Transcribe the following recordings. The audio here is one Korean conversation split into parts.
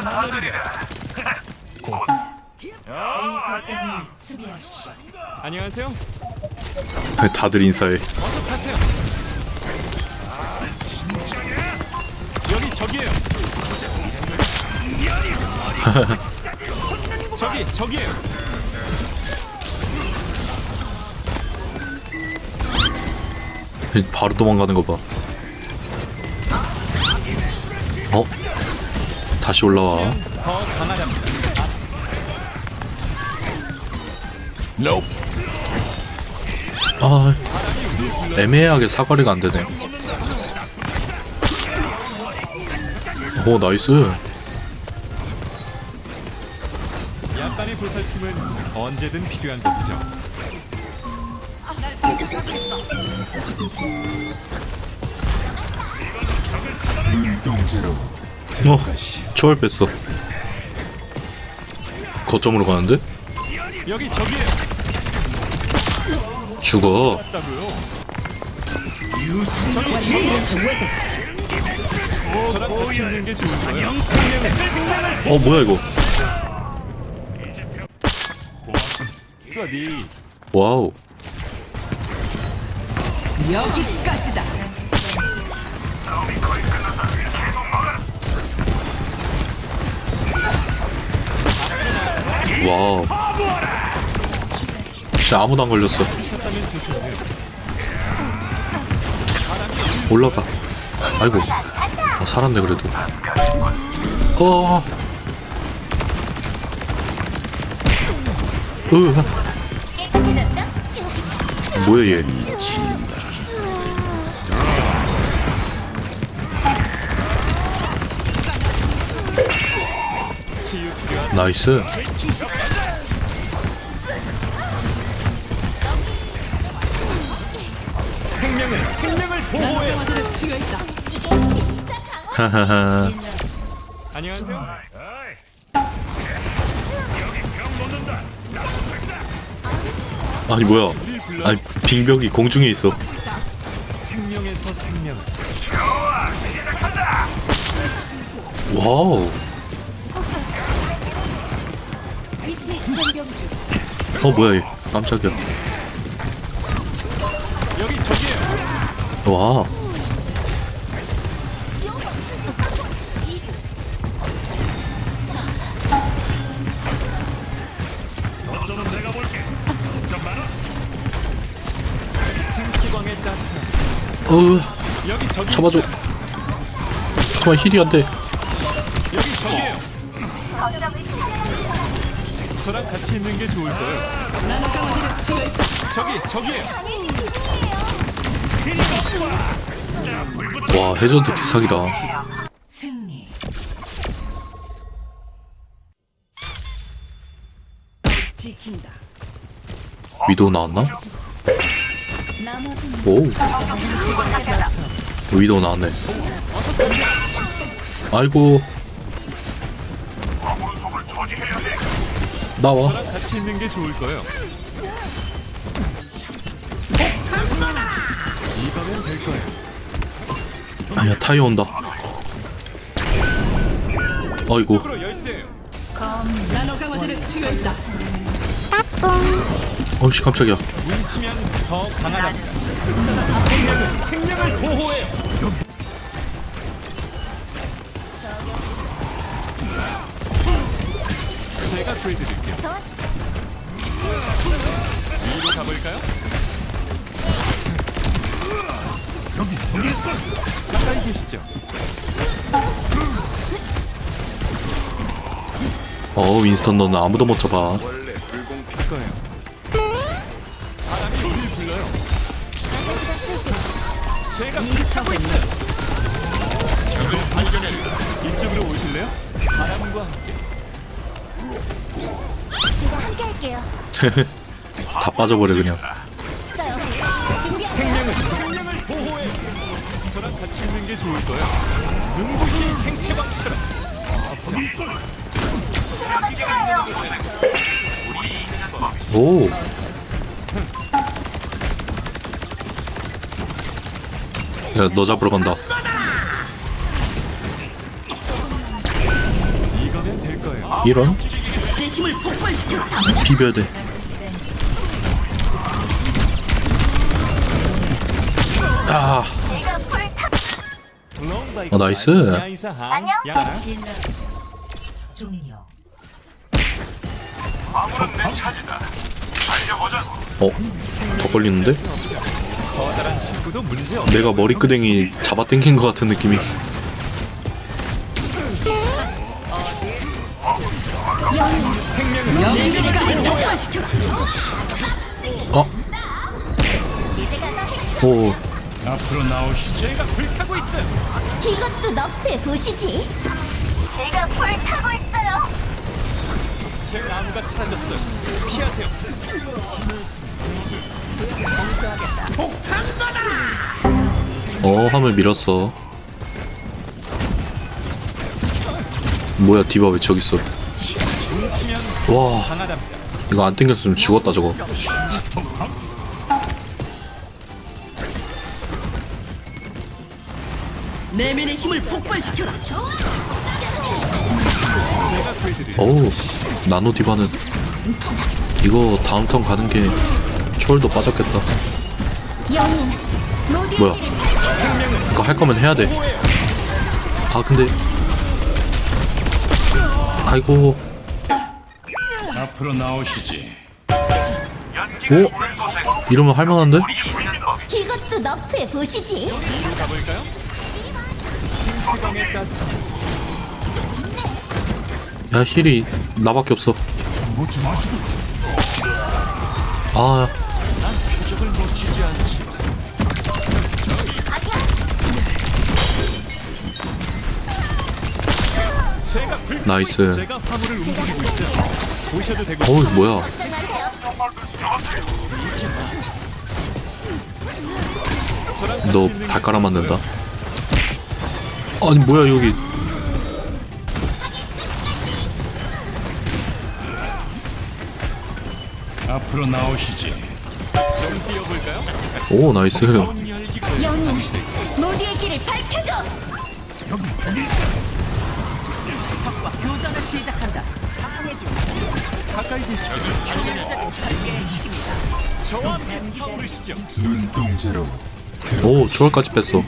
A 거점을 수비하십시오. 안녕하세요. 다들 인사해. 어서 타세요. 여기 저기예요. 저기 저기예요. 바로 도망가는 거 봐. 어? 다시 올라와. 더. 아, 애매하게 사거리가 안 되네. 오, 나이스. 약간의 보살핌은 언제든 필요한 법이죠. 어, 초월 뺐어. 거점으로 가는데? 여기. 죽어. 저기 같이 있는 게 거예요. 생명을 어, 뭐야, 이거. 써니. 와우. 여기까지다. 와우. 진짜 아무도 안 걸렸어. 올라가. 아이고. 어, 살았네, 그래도. 어. 으. 뭐야, 얘. 나이스. 생명을 생명을 보호해. 하하하. 안녕하세요. 아니, 뭐야. 아니, 빙벽이 공중에 있어. 생명에서 생명을. 와우. 어, 뭐야, 얘. 깜짝이야. 여기 저기예요. 와. 생치광의 따스함. 어, 여기 저기 잡아줘. 그만 힐이 안 돼. 여기 저기예요. 저랑 같이 있는 게 좋을 거예요. 저기 저기예요. 와, 해저드 개사기다. 승리. 지킨다. 위도우 나왔나? 나머지는 오. 위도우 나왔네. 아이고. 나와. 저랑 같이 있는 게 좋을 거예요. 이거면 될 거예요. 아야, 타이어 온다. 아이고. 쪽으로 열쇠요. 나노 강화제를 투여했다. 어이씨, 깜짝이야. 뭉치면 더 강하답니다. 생명은 생명을 보호해요. 해드릴게요. 위로 가볼까요? 여기 저기 있어. 가까이 계시죠. 어, 윈스턴 너는 아무도 못 잡아. 원래 불공평 거예요. 바람이 우릴 불러요. 제가 불타고 있어요. 적을 발견했다. 이쪽으로 오실래요? 바람과 함께. 제가 함께 할게요. 다 빠져버려, 그냥. 있어요. 준비 생명은 생명을 보호해. 저랑 같이 있는 게 좋을 거예요. 눈부신 생체방처럼. 오. 야, 너 잡으러 간다. 이거면 이런 내 힘을 폭발시켜. 비벼야 돼. 아, 어, 나이스. 어, 더 걸리는데? 내가 머리끄댕이 잡아 당긴 것 같은 느낌이. 어, 오, 앞으로 나오시죠. 제가 불타고 있어요. 이것도 너프해 보시지. 제가 불타고 있어요. 제 나무가 사라졌어요. 피하세요. 어, 화물 밀었어. 뭐야, 디바 왜 저기 있어? 와. 이거 안 땡겼으면 죽었다 저거. 내면의 힘을 폭발시켜라. 어우, 나노 디바는 이거 다음 턴 가는 게 초월도 빠졌겠다. 뭐야? 이거 할 거면 해야 돼. 아 근데 아이고 앞으로 나오시지. 오 이러면 할만한데? 이것도 너프해 보시지. 가볼까요? 생체광의 가스. 야 힐이 나밖에 없어. 아 표적을 놓치지 않지. 제가 불. 나이스. 제가 화물을 움직이고 있어요. 보셔도 되고. 어우 뭐야? 너 발가락 맞는다. 아니 뭐야 여기? 앞으로 나오시지. 좀 뛰어볼까요? 오 나이스. 영웅 모두의 길을 밝혀줘. 적과 교전을 시작한다. 가까이 계시죠. 저와 함께 싸우시죠. 오 초월까지 뺐어.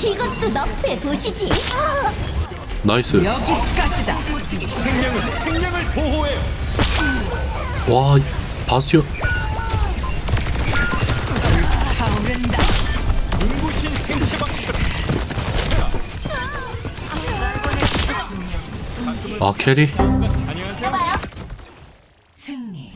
이것도 너프해 보시지. 아, 나이스. 여기까지다. 생명은 생명을 보호해요. 와 바스티 아 캐리? 승리.